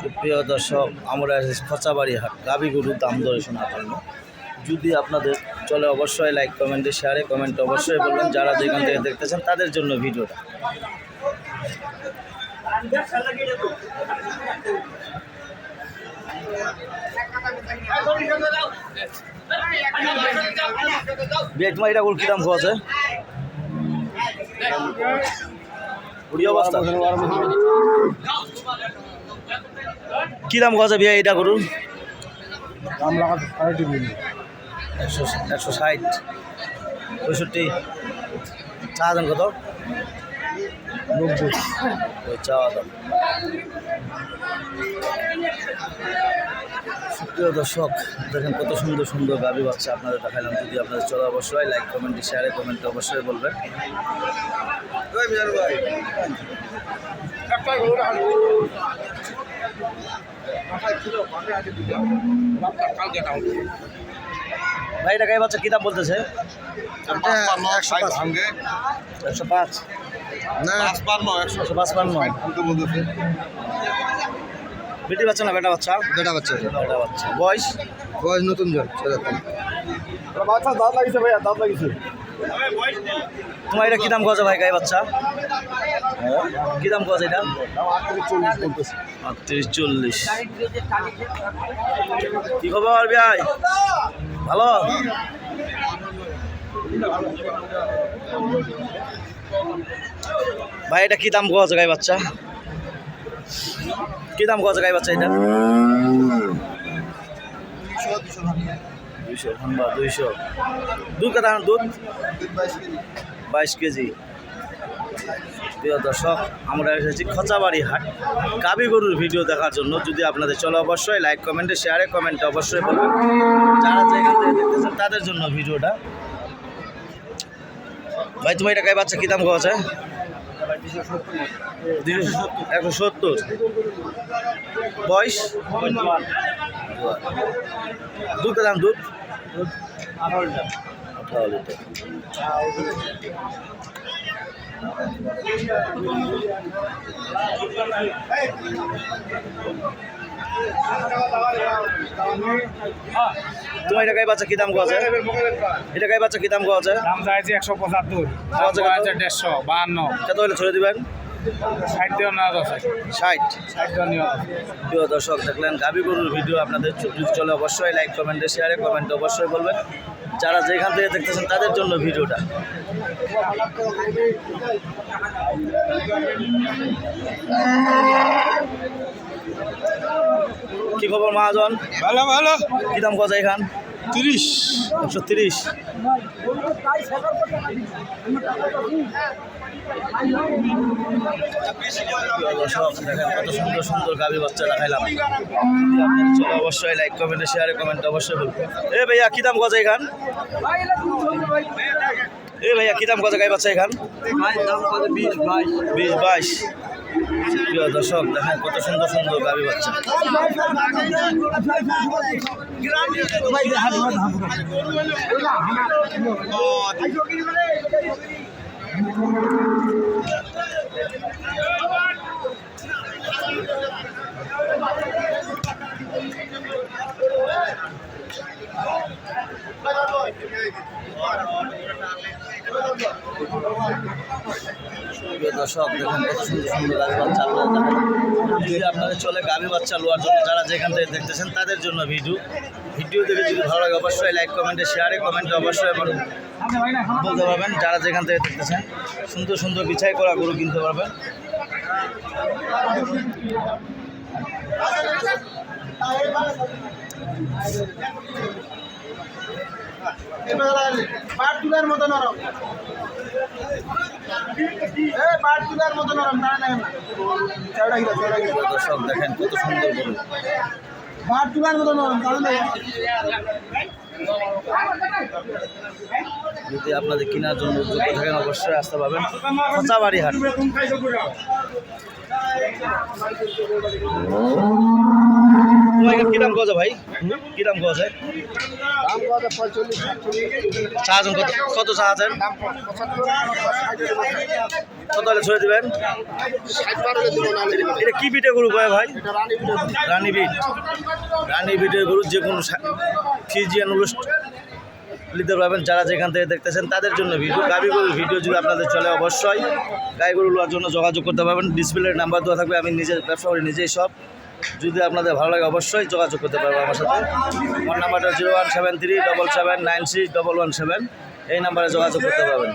সুপ্রিয় দর্শক, আমরা খচাবাড়ি হাট, গাবি গরুর দাম দরে শোনার জন্য। যদি আপনাদের চলে অবশ্যই লাইক কমেন্টে শেয়ারে কমেন্ট অবশ্যই বলবেন। যারা যেখান থেকে দেখতেছেন, তাদের জন্য ভিডিওটা। তোমার এটা কী দাম আছে? কুড়ি অবস্থা? কি দাম আছে বিয়ে এটা করুন দাম লাগাতে সাড়ে একশো একশো ষাট পঁয়ষট্টি। চা দাম কত? দর্শক, দেখেন কত সুন্দর সুন্দর গাবি বাচ্চা আপনাদের দেখালাম। যদি আপনাদের চলে অবশ্যই লাইক কমেন্টে শেয়ারে কমেন্টে অবশ্যই বলবেন। ভাই, এটা গাই বাচ্চা কী দাম বলতেছে? একশো পাঁচ। একশো পাঁচ। পান্ন বেটি বাচ্চা না বেটা বাচ্চা? বেটা বাচ্চা। বেটা বাচ্চা। বয়স? বয়স নতুন জন বাচ্চা দাঁত লাগিছে ভাইয়া দাঁত লাগিছে তোমার এটা কী দাম গজা ভাই গাই বাচ্চা? কী দাম গজ এটা? আটত্রিশ চল্লিশ। কি খবর ভাই? ভালো? ভাই, এটা কি দাম গজ গাই বাচ্চা? কি দাম গজ গাই বাচ্চা এটা? দুধ বাইশ কেজি। আমরা খচাবাড়ি হাট। গরুর ভিডিও দেখার জন্য। যদি আপনাদের চলো অবশ্যই লাইক কমেন্টে শেয়ারে কমেন্টে অবশ্যই বলবেন। যারা থেকে তাদের জন্য ভিডিওটা ভাই তুমি এটা গাই বাচ্চা? কী দাম আছে একশো সত্তর। বয়স? দুধ কত দাম, দুধ? লিটার তোমার এটা গাই বাচ্চা কি দাম আছে এটা গাই বাচ্চা কি দাম আছে দাম চাইছে একশো পঁচাত্তর? আছে দেড়শো বাহান্ন। কত হলে ছেড়ে দিবেন? প্রিয় দর্শক দেখলেন গাবি গরুর ভিডিও আপনাদের চলে। অবশ্যই লাইক কমেন্টে শেয়ারে কমেন্টে অবশ্যই বলবেন। যারা যেখান থেকে দেখতেছেন তাদের জন্য ভিডিওটা। কি খবর মহাজন? ভালো ভালো। কি দাম কথা এখান? তিরিশ। একশো তিরিশ। কত সুন্দর সুন্দর গাভি বাচ্চা দেখাইলাম। অবশ্যই লাইক কমেন্টে শেয়ারে কমেন্টে অবশ্যই এ ভাইয়া কি দাম গজা এখান? এ ভাইয়া কি দাম গজা গাই বাচ্চা এখান? বিশ বাইশ। প্রিয় দর্শক দেখেন কত সুন্দর সুন্দর গাভি বাচ্চা। দর্শক, দেখেন কত সুন্দর সুন্দর গাভি যদি আপনাদের চলে গাভি বাচ্চা লোয়ার জন্য যারা যেখান থেকে দেখতেছেন, তাদের জন্য ভিডিও। ভিডিও দেখে যদি ভালো লাগে, অবশ্যই লাইক কমেন্টে শেয়ারে কমেন্টে অবশ্যই বলুন বলতে পারবেন, যারা যেখান থেকে দেখতেছেন, সুন্দর সুন্দর বিছাই করা গরু কিনতে পারবেন। পাট তুলার মতো নরম। এ পাট তুলার মতো নরম না না চড়া গিলা চড়া গিলা প্রিয় দর্শক দেখেন কত সুন্দর গরু পাট তুলার মতো নরম কারণ যদি আপনাদের কেনার জন্য যোগ্য থাকেন অবশ্যই আসতে পারবেন। খোঁচাবাড়ি হাট ভাই দাম কত চাহাজন কত কত? চাহাছেন কত? হলে ছড়ে দিবেন? এটা কি পিঠে গরু কয় ভাই? রানী রানী বিট। রানী বিটের গরু যে কোনো ফিজিয়ান অনুষ্ঠান নিতে পারবেন যারা যেখান থেকে দেখতেছেন তাদের জন্য ভিডিও গাবি গরুর ভিডিও যদি আপনাদের চলে অবশ্যই গাই গরু নেওয়ার জন্য যোগাযোগ করতে পারবেন। ডিসপ্লের নাম্বার দেওয়া থাকবে আমি নিজের ব্যবসা করি নিজেই সব। যদি আপনাদের ভালো লাগে অবশ্যই যোগাযোগ করতে পারবেন আমার সাথে। আমার নাম্বারটা zero one seven three double seven nine six double one seven. এই নাম্বারে যোগাযোগ করতে পারবেন।